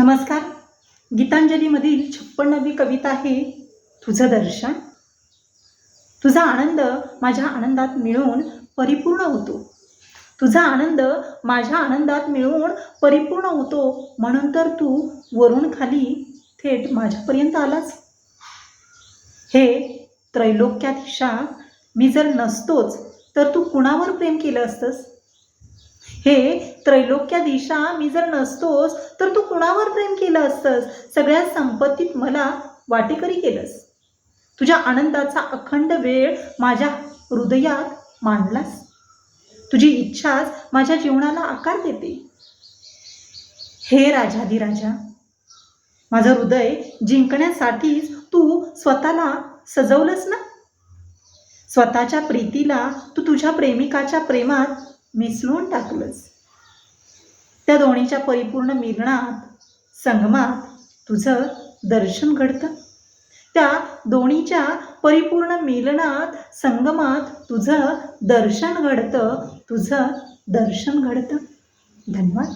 नमस्कार. गीतांजलीमधील छप्पन्नवी कविता आहे तुझं दर्शन. तुझा आनंद माझ्या आनंदात मिळून परिपूर्ण होतो. तुझा आनंद माझ्या आनंदात मिळून परिपूर्ण होतो म्हणून तर तू वरून खाली थेट माझ्यापर्यंत आलास. हे त्रैलोक्याधीशा मी जर नसतोच तर तू कुणावर प्रेम केलं असतंस? हे त्रैलोक्याधीशा मी जर नसतोस तर तू कुणावर प्रेम केलं असतंस? सगळ्या संपत्तीत मला वाटेकरी केलंस. तुझ्या आनंदाचा अखंड वेळ माझ्या हृदयात मांडलास. तुझी इच्छाच माझ्या जीवनाला आकार देते. हे राजाधिराजा माझं हृदय जिंकण्यासाठीच तू स्वतःला सजवलंस ना? स्वतःच्या प्रीतीला तू तुझ्या प्रेमिकाच्या प्रेमात मिसळून टाकलंस. त्या दोन्हीच्या परिपूर्ण मिलनात संगमात तुझं दर्शन घडतं. त्या दोन्हीच्या परिपूर्ण मिलनात संगमात तुझं दर्शन घडतं तुझं दर्शन घडतं. धन्यवाद.